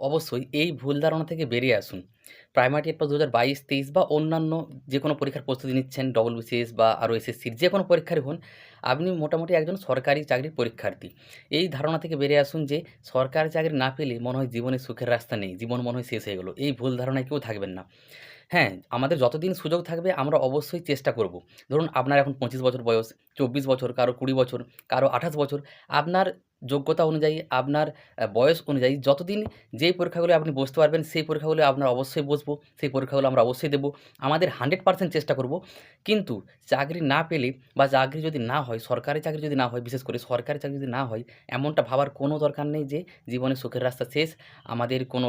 অবশ্যই এই ভুল ধারণা থেকে বেরিয়ে আসুন। প্রাইমারি টেট পাস ২০২২-২৩ বা অন্যান্য যে কোনো পরীক্ষার প্রস্তুতি নিচ্ছেন, ডবলবিসিএস বা আরও এসএসসির যে কোনো পরীক্ষারই হন, আপনি মোটামুটি একজন সরকারি চাকরির পরীক্ষার্থী। এই ধারণা থেকে বেরিয়ে আসুন যে সরকারি চাকরি না পেলে মনে হয় জীবনে সুখের রাস্তা নেই, জীবন মনে হয় শেষ হয়ে গেলো এই ভুল ধারণায় কেউ থাকবেন না। হ্যাঁ, আমাদের যতদিন সুযোগ থাকবে আমরা অবশ্যই চেষ্টা করব। ধরুন আপনার এখন ২৫ বছর বয়স, ২৪ বছর, কারও ২০ বছর, কারও ২৮ বছর। আপনার যোগ্যতা অনুযায়ী, আপনার বয়স অনুযায়ী যতদিন যেই পরীক্ষাগুলো আপনি বসতে পারবেন, সেই পরীক্ষাগুলো আপনার অবশ্যই বসবো। সেই পরীক্ষাগুলো আমরা অবশ্যই দেব। আমাদের 100% চেষ্টা করব। কিন্তু চাকরি না পেলে বা চাকরি যদি না হয়, সরকারি চাকরি যদি না হয়, বিশেষ করে সরকারি চাকরি যদি না হয়, এমনটা ভাবার কোনো দরকার নেই যে জীবনে সুখের রাস্তা শেষ। আমাদের কোনো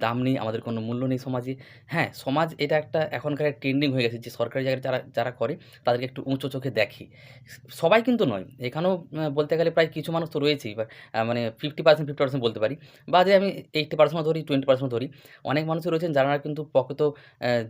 দাম নেই, আমাদের কোনো মূল্য নেই সমাজে। হ্যাঁ, সমাজ এটা একটা এখনকার ট্রেন্ডিং হয়ে গেছে যে সরকারি চাকরি যারা যারা করে তাদেরকে একটু উঁচু চোখে দেখে। সবাই কিন্তু নয়। এখানেও বলতে গেলে প্রায় কিছু মানুষ তো রয়েছেই মানে 50% 50% বলতে পারি। বা যে আমি 80% ধরি, 20% ধরি। অনেক মানুষই রয়েছেন যারা কিন্তু প্রকৃত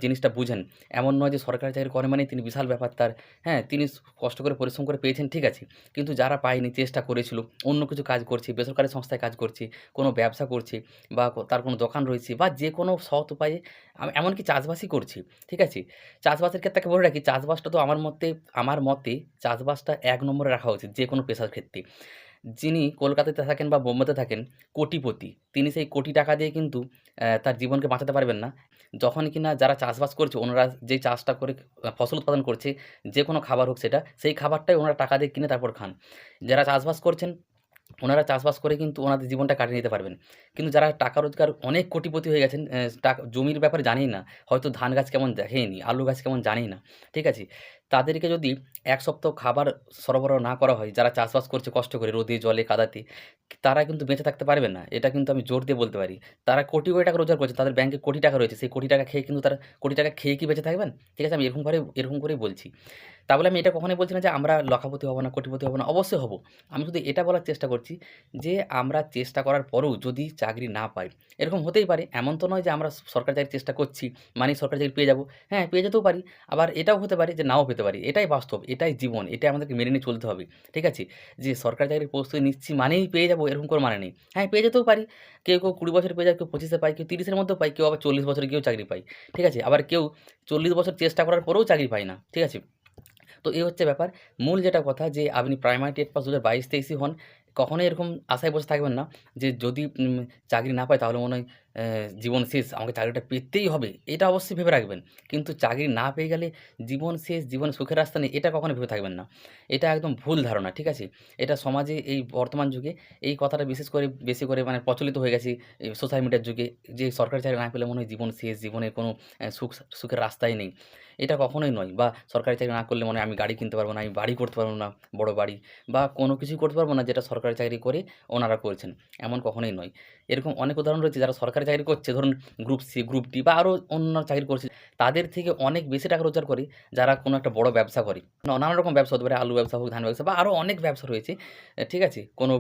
জিনিসটা বুঝেন। এমন নয় যে সরকারি চাকরি করে মানেই তিনি বিশাল ব্যাপার তার। হ্যাঁ, তিনি কষ্ট করে পরিশ্রম করে পেয়েছেন ঠিক আছে। কিন্তু যারা পায়নি, চেষ্টা করেছিল, অন্য কিছু কাজ করছে, বেসরকারি সংস্থায় কাজ করছে, কোনো ব্যবসা করছে বা তার কোনো দোকান রয়েছে বা যে কোনো সৎ উপায়ে আ এমনকি চাষবাসই করছি ঠিক আছে? চাষবাসের ক্ষেত্রে বলে রাখি, চাষবাসটা তো আমার মতে আমার মতে চাষবাসটা এক নম্বরে রাখা উচিত যে কোনো পেশার ক্ষেত্রে। যিনি কলকাতাতে থাকেন বা বোম্বেতে থাকেন, কোটিপতি। তিনি সেই কোটি টাকা দিয়ে কিন্তু তার জীবনকে বাঁচাতে পারবেন না। যখন কিনা যারা চাষবাস করছে, ওনারা যেই চাষটা করে ফসল উৎপাদন করছে, যে কোনো খাবার হোক সেটা, সেই খাবারটাই ওনারা টাকা দিয়ে কিনে তারপর খান। যারা চাষবাস করছেন, ওনারা চাষবাস করে কিন্তু ওনাদের জীবনটা কাটিয়ে নিতে পারবেন। কিন্তু যারা টাকা রোজগার অনেক কোটিপতি হয়ে গেছেন, টাকা জমির ব্যাপারে জানেই না। হয়তো ধান গাছ কেমন দেখেনি আলু গাছ কেমন জানেই না। ঠিক আছে? তাদেরকে যদি এক সপ্তাহ খাবার সরবরাহ না করা হয়, যারা চাষবাস করছে কষ্ট করে রোদে, জলে, কাদাতে, তারা কিন্তু বেঁচে থাকতে পারবে না। এটা কিন্তু আমি জোর দিয়ে বলতে পারি। তারা কোটি, কোটি টাকা রোজগার করছে। তাদের ব্যাংকে কোটি টাকা রয়েছে। সেই কোটি টাকা খেয়ে কিন্তু তারা কোটি টাকা খেয়ে কি বেঁচে থাকবেন? ঠিক আছে? আমি এরকম করে এরকম করেই বলছি। তা বলে আমি এটা কখনোই বলছি না যে আমরা লক্ষাপতি হব না, কোটিপতি হব না। অবশ্যই হব। আমি শুধু এটা বলার চেষ্টা করছি যে আমরা চেষ্টা করার পরেও যদি চাকরি না পাই, এরকম হতেই পারে। এমন তো নয় যে আমরা সরকারি চাকরির চেষ্টা করছি, মানেই সরকারি চাকরি পেয়ে যাব। হ্যাঁ, পেয়ে যেতেও পারি। আবার এটাও হতে পারে যে নাও পেতে পারি। এটাই বাস্তব, এটাই জীবন। এটাই আমাদেরকে মেনে নিয়ে চলতে হবে। ঠিক আছে? যে সরকারি চাকরির প্রস্তুতি নিচ্ছি মানেই পেয়ে যাব এরকম কোনো মানে নেই। হ্যাঁ, পেয়ে যেতেও পারি। কেউ, কেউ কুড়ি বছর পেয়ে যায়, কেউ ২৫ এ পায়, কেউ ৩০ এর মধ্যেও পায়, কেউ আবার ৪০ বছরে কেউ চাকরি পায়। ঠিক আছে? আবার কেউ ৪০ বছর চেষ্টা করার পরেও চাকরি পায় না। ঠিক আছে? তো এই হচ্ছে ব্যাপার। মূল যেটা কথা যে আপনি প্রাইমারি টেট পাস ২০২২-২৩ই হন, কখনোই এরকম আশায় বসে থাকবেন না যে যদি চাকরি না পায় তাহলে মনে হয় জীবন শেষ, আমাকে চাকরিটা পেতেই হবে। এটা অবশ্যই ভেবে রাখবেন। কিন্তু চাকরি না পেয়ে গেলে জীবন শেষ, জীবন সুখের রাস্তা নেই, এটা কখনো ভেবে থাকবেন না। এটা একদম ভুল ধারণা। ঠিক আছে? এটা সমাজে এই বর্তমান যুগে এই কথাটা বিশেষ করে বেশি করে মানে প্রচলিত হয়ে গেছে সোশ্যাল মিডিয়ার যুগে যে সরকারি চাকরি না পেলে মনে হয় জীবন শেষ, জীবনের কোনো সুখ সুখের রাস্তাই নেই। এটা কখনোই নয়। বা সরকারি চাকরি না করলে মনে হয় আমি গাড়ি কিনতে পারব না, আমি বাড়ি করতে পারব না, বড় বাড়ি বা কোনো কিছুই করতে পারব না যেটা সরকারি চাকরি করে ওনারা করছেন। এমন কখনোই নয়। এরকম অনেক উদাহরণ রয়েছে যারা সরকারি চাকরি করছে ধরুন গ্রুপ সি, গ্রুপ ডি বা আরও অন্য চাকরি করছে। তাদের থেকে অনেক বেশি টাকা রোজগার করে যারা কোনো একটা বড় ব্যবসা করে। নানা রকম ব্যবসা হতে পারে আলু ব্যবসা হোক, ধান ব্যবসা বা আরও অনেক ব্যবসা রয়েছে। ঠিক আছে? কোনো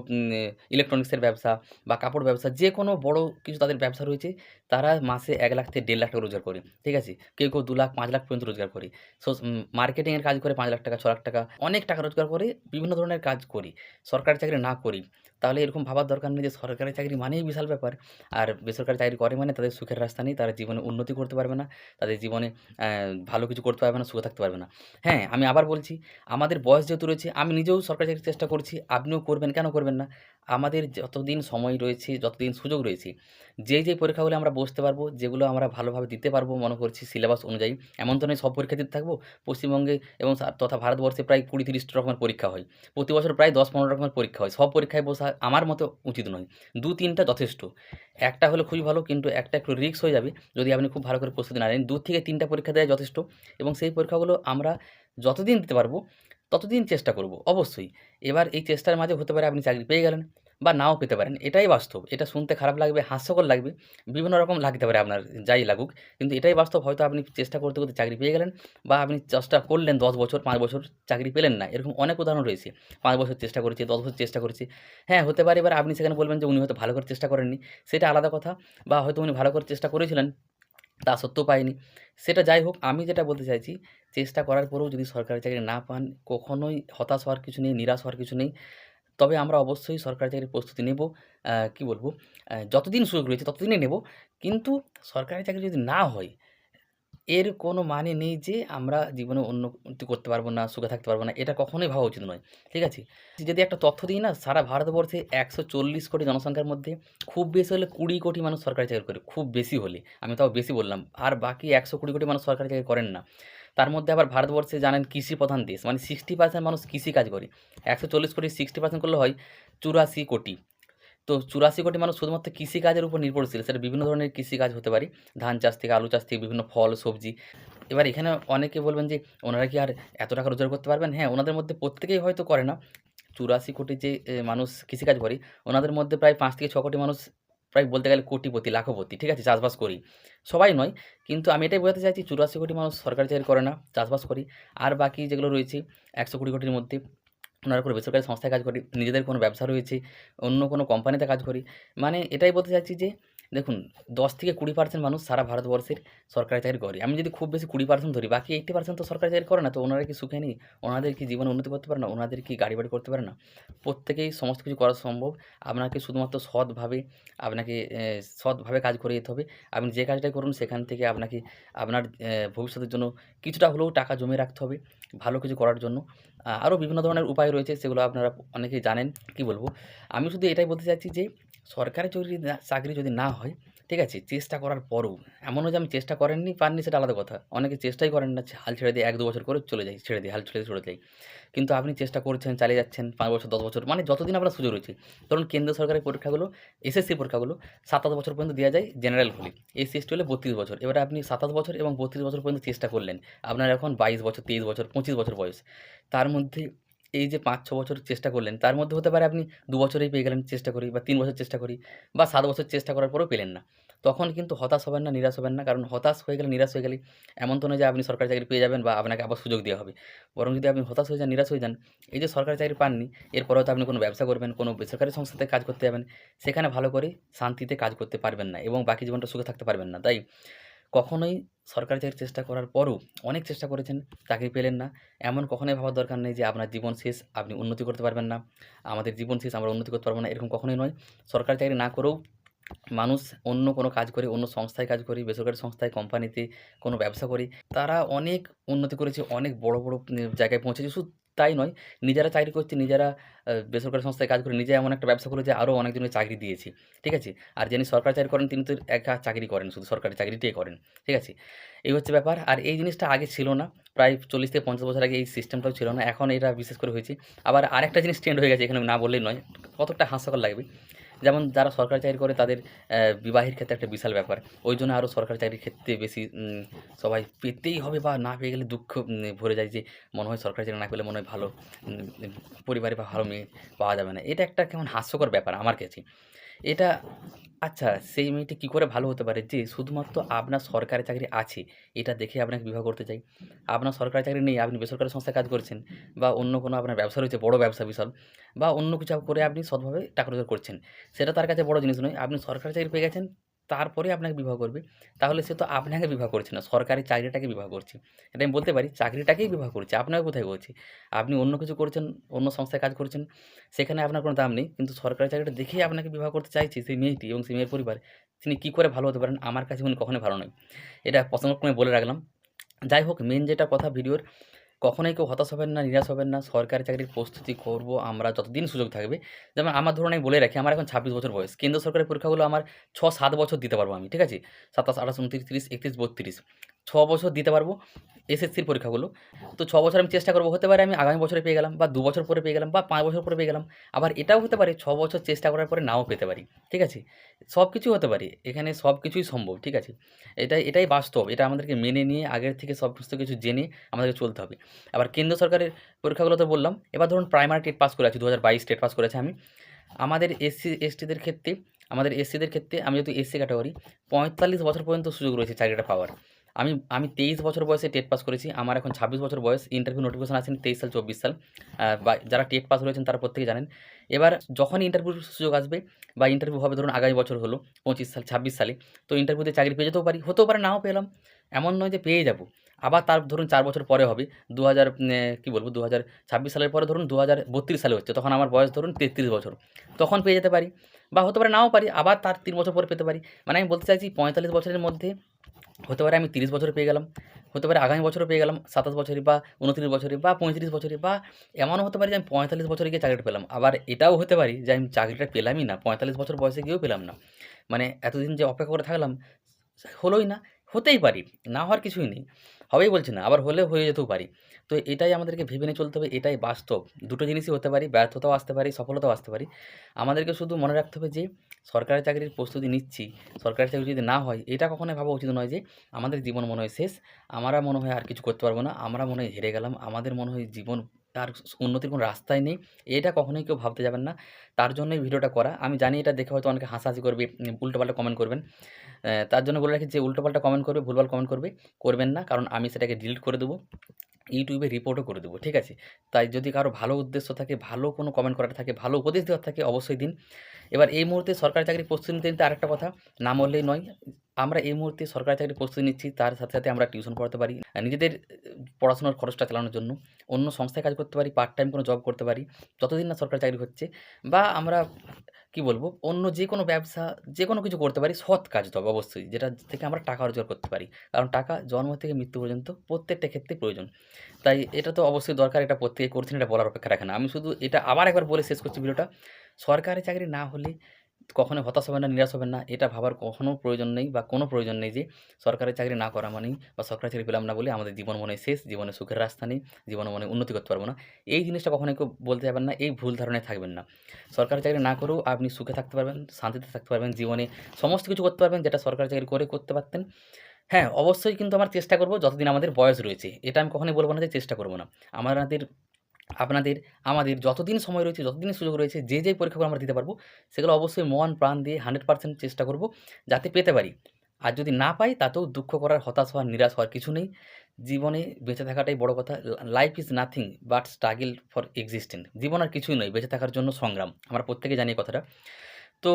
ইলেকট্রনিক্সের ব্যবসা বা কাপড় ব্যবসা যে কোনো বড় কিছু তাদের ব্যবসা রয়েছে। তারা মাসে এক লাখ থেকে দেড় লাখ টাকা রোজগার করে। ঠিক আছে? কেউ, কেউ দু লাখ, পাঁচ লাখ পর্যন্ত রোজগার করে। সোস উম মার্কেটিং এর কাজ করে পাঁচ লাখ টাকা, ছ লাখ টাকা অনেক টাকা রোজগার করে বিভিন্ন ধরনের কাজ করি। সরকারি চাকরি না করি। তাহলে এরকম ভাবার দরকার নেই যে সরকারি চাকরি মানেই বিশাল ব্যাপার। আর বেসরকারি চাকরি করে মানে তাদের সুখের রাস্তা নেই। তারা জীবনে উন্নতি করতে পারবে না। তাদের জীবনে ভালো কিছু করতে পারবে না, সুখে থাকতে পারবে না। হ্যাঁ, আমি আবার বলছি আমাদের বয়স যেহেতু রয়েছে আমি নিজেও সরকারি চাকরির চেষ্টা করছি। আপনিও করবেন, কেন করবেন না? আমাদের যতদিন সময় রয়েছে, যতদিন সুযোগ রয়েছে, যে যেই পরীক্ষাগুলো আমরা বসতে পারব, যেগুলো আমরা ভালোভাবে দিতে পারব মনে করছি সিলেবাস অনুযায়ী। এমন তো নয় সব পরীক্ষা দিতে থাকব। পশ্চিমবঙ্গে এবং তথা ভারতবর্ষে প্রায় ২০-৩০ টা রকমের পরীক্ষা হয়। প্রতি বছর প্রায় দশ পনেরো রকমের পরীক্ষা হয়। সব পরীক্ষায় বসা আমার মতো উচিত নয়। দু তিনটা যথেষ্ট। একটা হলে খুবই ভালো কিন্তু একটা একটু রিস্ক হয়ে যাবে যদি আপনি খুব ভালো করে প্রস্তুতি না নেন। দু থেকে তিনটা পরীক্ষা দেওয়া যথেষ্ট এবং সেই পরীক্ষাগুলো আমরা যতদিন দিতে পারব, ততদিন চেষ্টা করব অবশ্যই। এবার এই চেষ্টার মাঝে হতে পারে আপনি চাকরি পেয়ে গেলেন বা নাও পেতে পারেন। এটাই বাস্তব। এটা শুনতে খারাপ লাগবে, হাস্যকর লাগবে। বিভিন্ন রকম লাগতে পারে আপনার যাই লাগুক। কিন্তু এটাই বাস্তব হয়তো আপনি চেষ্টা করতে, করতে চাকরি পেয়ে গেলেন বা আপনি চেষ্টা করলেন ১০ বছর, পাঁচ বছর চাকরি পেলেন না। এরকম অনেক উদাহরণ রয়েছে। পাঁচ বছর চেষ্টা করেছি, ১০ বছর চেষ্টা করেছি। হ্যাঁ, হতে পারে এবার আপনি সেখানে বলবেন যে উনি হয়তো ভালো করে চেষ্টা করেননি। সেটা আলাদা কথা। বা হয়তো উনি ভালো করে চেষ্টা করেছিলেন, তা সত্ত্বেও পায়নি। সেটা যাই হোক, আমি যেটা বলতে চাইছি চেষ্টা করার পরেও যদি সরকারি চাকরি না পান, কখনোই হতাশ হওয়ার কিছু নেই, নিরাশ হওয়ার কিছু নেই। তবে আমরা অবশ্যই সরকারি চাকরির প্রস্তুতি নেব কি বলব? যতদিন সুযোগ রয়েছে ততদিনই নেব। কিন্তু সরকারি চাকরি যদি না হয়, এর কোনো মানে নেই যে আমরা জীবনে উন্নতি করতে পারব না, সুখে থাকতে পারব না। এটা কখনোই ভাবা উচিত নয়। ঠিক আছে? যদি একটা তথ্য দিই না সারা ভারতবর্ষে ১৪০ কোটি জনসংখ্যার মধ্যে খুব বেশি হলে ২০ কোটি মানুষ সরকারি চাকরি করে। খুব বেশি হলে। আমি তাও বেশি বললাম। আর বাকি ১২০ কোটি মানুষ সরকারি চাকরি করেন না। তার মধ্যে আবার ভারতবর্ষে জানেন কৃষি প্রধান দেশ। মানে 60% মানুষ কৃষিকাজ করে। একশো চল্লিশ কোটি সিক্সটি পার্সেন্ট করলে হয় ৮৪ কোটি। তো ৮৪ কোটি মানুষ শুধুমাত্র কৃষিকাজের উপর নির্ভরশীল। সেটা বিভিন্ন ধরনের কৃষিকাজ হতে পারে। ধান চাষ থেকে, আলু চাষ থেকে, বিভিন্ন ফল, সবজি। এবার এখানে অনেকে বলবেন যে, ওনারা কি আর এত টাকা রোজগার করতে পারবেন? হ্যাঁ, ওনাদের মধ্যে প্রত্যেকেই হয়তো করে না। ৮৪ কোটি যে মানুষ কৃষিকাজ করে, ওনাদের মধ্যে প্রায় পাঁচ থেকে ছ কোটি মানুষ প্রায় বলতে গেলে কোটিপতি, লাখপতি। ঠিক আছে? চাষবাস করি। সবাই নয়। কিন্তু আমি এটাই বোঝাতে চাইছি ৮৪ কোটি মানুষ সরকারি চাকরি করে না, চাষবাস করি। আর বাকি যেগুলো রয়েছে ১২০ কোটির মধ্যে ওনারা কোনো বেসরকারি সংস্থায় কাজ করি, নিজেদের কোনো ব্যবসা রয়েছে, অন্য কোনো কোম্পানিতে কাজ করি। মানে এটাই বলতে চাইছি যে দেখুন ১০ থেকে ২০% মানুষ সারা ভারতবর্ষের সরকারি চাকরি করে। আমি যদি খুব বেশি ২০% ধরি, বাকি 80% তো সরকারি চাকরি করে না। তো ওনারা কি সুখে নেই? ওনাদের কি জীবনে উন্নতি করতে পারে না? ওনাদের কি গাড়ি-বাড়ি করতে পারে না? প্রত্যেকেই সমস্ত কিছু করা সম্ভব। আপনাকে শুধুমাত্র সৎভাবে আপনাকে সৎভাবে কাজ করে যেতে হবে। আপনি যে কাজটাই করুন সেখান থেকে আপনাকে আপনার ভবিষ্যতের জন্য কিছুটা হলেও টাকা জমিয়ে রাখতে হবে, ভালো কিছু করার জন্য। আরও বিভিন্ন ধরনের উপায় রয়েছে সেগুলো আপনারা অনেকেই জানেন। কি বলব আমি শুধু এটাই বলতে চাইছি যে সরকারি চাকরি চাকরি যদি না হয়, ঠিক আছে? চেষ্টা করার পরও এমনও যে আমি চেষ্টা করেননি, পাননি সেটা আলাদা কথা। অনেকে চেষ্টাই করেন না। হাল ছেড়ে দিয়ে ১-২ বছর করে চলে যাই, ছেড়ে দিই, হাল ছেড়ে চলে যাই। কিন্তু আপনি চেষ্টা করছেন, চালিয়ে যাচ্ছেন পাঁচ বছর, ১০ বছর মানে যতদিন আপনার সুযোগ রয়েছে। ধরুন কেন্দ্রীয় সরকারি পরীক্ষাগুলো, এসএসসি পরীক্ষাগুলো ২৭ বছর পর্যন্ত দেওয়া যায় জেনারেল হলে। এসসি, এসটি হলে ৩২ বছর। এবারে আপনি ২৭ বছর এবং ৩২ বছর পর্যন্ত চেষ্টা করলেন। আপনার এখন ২২ বছর, ২৩ বছর, ২৫ বছর বয়স। তার মধ্যে এই যে ৫-৬ বছর চেষ্টা করলেন, তার মধ্যে হতে পারে আপনি দু বছরেই পেয়ে গেলেন চেষ্টা করি বা তিন বছর চেষ্টা করি বা সাত বছর চেষ্টা করার পরেও পেলেন না। তখন কিন্তু হতাশ হবেন না, নিরাশ হবেন না। কারণ হতাশ হয়ে গেলে, নিরাশ হয়ে গেলে এমন তো নয় যে আপনি সরকারি চাকরি পেয়ে যাবেন বা আপনাকে আবার সুযোগ দেওয়া হবে। বরং যদি আপনি হতাশ হয়ে যান, নিরাশ হয়ে যান, এই যে সরকারি চাকরি পাননি, এরপরেও তো আপনি কোনো ব্যবসা করবেন, কোনো বেসরকারি সংস্থাতে কাজ করতে যাবেন। সেখানে ভালো করে শান্তিতে কাজ করতে পারবেন না এবং বাকি জীবনটা সুখে থাকতে পারবেন না। তাই কখনোই সরকারি চাকরির চেষ্টা করার পরও অনেক চেষ্টা করেছেন, চাকরি পেলেন না। এমন কখনোই ভাবার দরকার নেই যে আপনার জীবন শেষ, আপনি উন্নতি করতে পারবেন না। আমাদের জীবন শেষ, আমরা উন্নতি করতে পারব না। এরকম কখনোই নয়। সরকারি চাকরি না করেও মানুষ অন্য কোনো কাজ করে, অন্য সংস্থায় কাজ করে, বেসরকারি সংস্থায়, কোম্পানিতে কোনো ব্যবসা করে। তারা অনেক উন্নতি করেছে, অনেক বড়, বড় জায়গায় পৌঁছেছে। শুধু তাই নয়, নিজেরা চাকরি করছে, নিজেরা বেসরকারি সংস্থায় কাজ করে, নিজে এমন একটা ব্যবসা করে খুলেছে আরও অনেকজনকে চাকরি দিয়েছি ঠিক আছে? আর যিনি সরকারি চাকরি করেন তিনি তো একা চাকরি করেন, শুধু সরকারি চাকরিটাই করেন। ঠিক আছে? এই হচ্ছে ব্যাপার। আর এই জিনিসটা আগে ছিল না। প্রায় ৪০ থেকে ৫০ বছর আগে এই সিস্টেমটাও ছিল না। এখন এটা বিশেষ করে হয়েছে। আবার আরেকটা জিনিস ট্রেন্ড হয়ে গেছে এখানে না বললেই নয়। কতটা হাস্যকর লাগবে। যেমন যারা সরকারি চাকরি করে তাদের বিবাহের ক্ষেত্রে একটা বিশাল ব্যাপার। ওই জন্য আরও সরকারি চাকরির ক্ষেত্রে বেশি সবাই পেতেই হবে বা না পেয়ে গেলে দুঃখ ভরে যায় যে মনে হয় সরকারি চাকরি না পেলে মনে হয় ভালো পরিবারে বা ভালো মেয়ে পাওয়া যাবে না। এটা একটা কেমন হাস্যকর ব্যাপার আমার কাছে। এটা আচ্ছা সেই মেয়েটি কী করে ভালো হতে পারে যে শুধুমাত্র আপনার সরকারি চাকরি আছে, এটা দেখে আপনাকে বিবাহ করতে চাই। আপনার সরকারি চাকরি নেই, আপনি বেসরকারি সংস্থায় কাজ করছেন বা অন্য কোনো আপনার ব্যবসা রয়েছে, বড় ব্যবসা বিশাল বা অন্য কিছু করে আপনি সৎভাবে টাকা রোজগার করছেন। সেটা তার কাছে বড় জিনিস নয়। আপনি সরকারি চাকরি পেয়ে গেছেন, তারপরে আপনাকে বিবাহ করবে। তাহলে সে তো আপনাকে বিবাহ করছে না, সরকারি চাকরিটাকে বিবাহ করছে। এটা আমি বলতে পারি চাকরিটাকেই বিবাহ করছে, আপনাকে কোথায় করছে? আপনি অন্য কিছু করছেন, অন্য সংস্থায় কাজ করছেন, সেখানে আপনার কোনো দাম নেই। কিন্তু সরকারি চাকরিটা দেখেই আপনাকে বিবাহ করতে চাইছে সেই মেয়েটি এবং সেই মেয়ের পরিবার। তিনি কী করে ভালো হতে পারেন? আমার কাছে উনি কখনোই ভালো নয়। এটা প্রসঙ্গক্রমে বলে রাখলাম। যাই হোক মেন যেটা কথা ভিডিওর, কখনোই কেউ হতাশ হবেন না, নিরাশ হবেন না। সরকারি চাকরির প্রস্তুতি করব আমরা যতদিন সুযোগ থাকবে। যেমন আমার ধরুন বলে রাখি আমার এখন ২৬ বছর বয়স। কেন্দ্র সরকারের পরীক্ষাগুলো আমার ৬-৭ বছর দিতে পারব আমি। ঠিক আছে? ২৭, ২৮, ২৯, ৩০, ৩১, ৩২। ৬ বছর দিতে পারব এসএসসির পরীক্ষাগুলো। তো ৬ বছর আমি চেষ্টা করব। হতে পারে আমি আগামী বছরে পেয়ে গেলাম বা ২ বছর পরে পেয়ে গেলাম বা ৫ বছর পরে পেয়ে গেলাম। আবার এটাও হতে পারে ৬ বছর চেষ্টা করার পরে নাও পেতে পারি। ঠিক আছে? সবকিছুই হতে পারে। এখানে সবকিছুই সম্ভব। ঠিক আছে? এটাই এটাই বাস্তব। এটা আমাদেরকে মেনে নিয়ে আগের থেকে সমস্ত কিছু জেনে আমাদেরকে চলতে হবে। আবার কেন্দ্র সরকারের পরীক্ষাগুলো তো বললাম। এবার ধরুন প্রাইমারি টেট পাস করে আছি। ২০২২ টেট পাস করেছি আমি। আমাদের এসসি, এসটিদের ক্ষেত্রে আমাদের এসসিদের ক্ষেত্রে আমি যেহেতু এসসি ক্যাটেগরি ৪৫ বছর পর্যন্ত সুযোগ রয়েছে চাকরিটা পাওয়ার। আমি আমি ২৩ বছর বয়সে টেট পাস করেছি। আমার এখন ২৬ বছর বয়স। ইন্টারভিউ নোটিফিকেশন আসেনি ২৩ সাল, ২৪ সাল। বা যারা টেট পাস রয়েছেন তারা প্রত্যেকেই জানেন। এবার যখনই ইন্টারভিউর সুযোগ আসবে বা ইন্টারভিউ হবে ধরুন আগামী বছর হলো পঁচিশ সাল ছাব্বিশ সালে তো ইন্টারভিউতে চাকরি পেয়ে যেতেও পারি হতেও পারে নাও পেলাম এমন নয় যে পেয়ে যাব আবার তার ধরুন চার বছর পরে হবে দু হাজার কী বলব দু হাজার ছাব্বিশ সালের পরে ধরুন দু হাজার বত্রিশ সালে হচ্ছে তখন আমার বয়স ধরুন তেত্রিশ বছর তখন পেয়ে যেতে পারি বা হতে পারে নাও পারি আবার তার তিন বছর পরে পেতে পারি মানে আমি বলতে চাইছি পঁয়তাল্লিশ বছরের মধ্যে হতে পারে আমি তিরিশ বছরে পেয়ে গেলাম, হতে পারে আগামী বছরও পেয়ে গেলাম, সাতাশ বছরই বা উনত্রিশ বছরই বা পঁয়ত্রিশ বছরে বা এমনও হতে পারে যে আমি পঁয়তাল্লিশ বছরে গিয়ে চাকরিটা পেলাম। আবার এটাও হতে পারি যে আমি চাকরিটা পেলামই না, পঁয়তাল্লিশ বছর বয়সে গিয়েও পেলাম না। মানে এতদিন যে অপেক্ষা করে থাকলাম, হলোই না, হতেই পারি, না হওয়ার কিছুই নেই। হবেই বলছি না, আবার হলে হয়ে যেতেও পারি। তো এটাই আমাদেরকে ভেবে নিয়ে চলতে হবে, এটাই বাস্তব। দুটো জিনিসই হতে পারি, ব্যর্থতাও আসতে পারি, সফলতাও আসতে পারি। আমাদেরকে শুধু মনে রাখতে হবে যে সরকারি চাকরির প্রস্তুতি নিচ্ছি সরকারি চাকরি যদি না হয়, এটা কখনোই ভাবা উচিত নয় যে, আমাদের জীবন মনে হয় শেষ, আমরা মনে হয় আর কিছু করতে পারব না, আমরা মনে হয় হেরে গেলাম, আমাদের মনে হয় জীবন আর উন্নতির কোনো রাস্তাই নেই। এটা কখনোই কেউ ভাবতে যাবেন না। তার জন্য এই ভিডিওটা করা। আমি জানি এটা দেখে হয়তো অনেকে হাসাহাসি করবে উল্টোপাল্টা কমেন্ট করবেন। তার জন্য বলে রাখি যে, উল্টোপাল্টা কমেন্ট করবে, ভুলভাল কমেন্ট করবে, করবেন না। কারণ আমি সেটাকে ডিলিট করে দেবো। ইউটিউবে রিপোর্টও করে দেবো, ঠিক আছে? তাই যদি কারও ভালো উদ্দেশ্য থাকে, ভালো কোনো কমেন্ট করার থাকে, ভালো উপদেশ দেওয়ার থাকে, অবশ্যই দিন। এবার এই মুহূর্তে সরকারি চাকরির প্রস্তুতি নিতে নিতে আরেকটা কথা না বললেই নয়, আমরা এই মুহূর্তে সরকারি চাকরির প্রস্তুতি নিচ্ছি, তার সাথে সাথে আমরা টিউশন পড়াতে পারি নিজেদের পড়াশোনার খরচটা চালানোর জন্য, অন্য সংস্থায় কাজ করতে পারি পার্ট টাইম কোনো জব করতে পারি, যতদিন না সরকারি চাকরি হচ্ছে, বা আমরা কি বলব? অন্য যে কোনো ব্যবসা যে কোনো কিছু করতে পারি, সৎ কাজ তবে অবশ্যই, যেটা থেকে আমরা টাকা রোজগার করতে পারি। কারণ টাকা জন্ম থেকে মৃত্যু পর্যন্ত প্রত্যেকটা ক্ষেত্রে প্রয়োজন। তাই এটা তো অবশ্যই দরকার, এটা প্রত্যেকে করছেন, এটা বলার অপেক্ষা রাখে না। আমি শুধু এটা আবার একবার বলে শেষ করছি ভিডিওটা। সরকারি চাকরি না হলে কখনো হতাশ হবেন না, নিরাশ হবেন না, এটা ভাবার কখনো প্রয়োজন নেই বা কোনো প্রয়োজন নেই যে সরকারি চাকরি না করা মানেই বা সরকারি চাকরি পেলাম না বলে আমাদের জীবন মনে শেষ, জীবনে সুখের রাস্তা নেই, জীবনে মনে উন্নতি করতে পারব না। এই জিনিসটা কখনোই কেউ বলতে যাবেন না, এই ভুল ধারণায় থাকবেন না। সরকারি চাকরি না করেও আপনি সুখে থাকতে পারবেন, শান্তিতে থাকতে পারবেন, জীবনে সমস্ত কিছু করতে পারবেন যেটা সরকারি চাকরি করে করতে পারতেন। হ্যাঁ অবশ্যই কিন্তু আমার চেষ্টা করব যতদিন আমাদের বয়স রয়েছে, এটা আমি কখনোই বলব না যে চেষ্টা করব না। আমাদের আপনাদের, আমাদের যতদিন সময় রয়েছে যতদিন সুযোগ রয়েছে, যে যে পরীক্ষাগুলো আমরা দিতে পারব, সেগুলো অবশ্যই মন প্রাণ দিয়ে হান্ড্রেড পার্সেন্ট চেষ্টা করব যাতে পেতে পারি। আর যদি না পাই, তাতেও দুঃখ করার, হতাশ হওয়ার, নিরাশ হওয়ার কিছু নেই। জীবনে বেঁচে থাকাটাই বড় কথা। Life is nothing but struggle for existent জীবন আর কিছুই নয়, বেঁচে থাকার জন্য সংগ্রাম। আমরা প্রত্যেকে জানি কথাটা। তো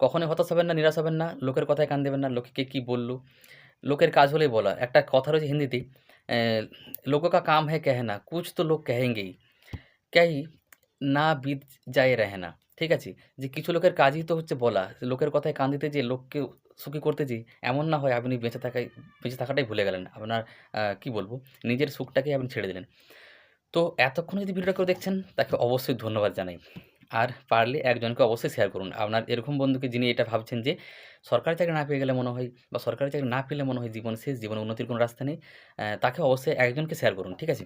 কখনোই হতাশ হবেন না, নিরাশ হবেন না, লোকের কথায় কান দেবেন না, লোকে কী বলল? লোকের কাজ হলেই বলা। একটা কথা রয়েছে হিন্দিতে লোকো কা কাম হ্যাঁ কেহে না কুচ তো লোক কেহেঙ্গেই। ক্যাই না বিদ যায় রহে না, ঠিক আছে? যে কিছু লোকের কাজই তো হচ্ছে বলা লোকের কথায় কান দিতে যেয়ে লোককে সুখী করতে যেয়ে এমন না হয় আপনি বেঁচে থাকায় বেঁচে থাকাটাই ভুলে গেলেন। আপনার কি বলব? নিজের সুখটাকেই আপনি ছেড়ে দিলেন। তো এতক্ষণ যদি ভিডিওটা কেউ দেখছেন, তাকে অবশ্যই ধন্যবাদ জানাই। আর পারলে একজনকে অবশ্যই শেয়ার করুন। আপনার এরকম বন্ধুকে যিনি এটা ভাবছেন যে সরকারি চাকরি না পেয়ে গেলে মনে হয় বা সরকারি চাকরি না পেলে মনে হয় জীবন শেষ, জীবনে উন্নতির কোনো রাস্তা নেই তাকে অবশ্যই একজনকে শেয়ার করুন, ঠিক আছে?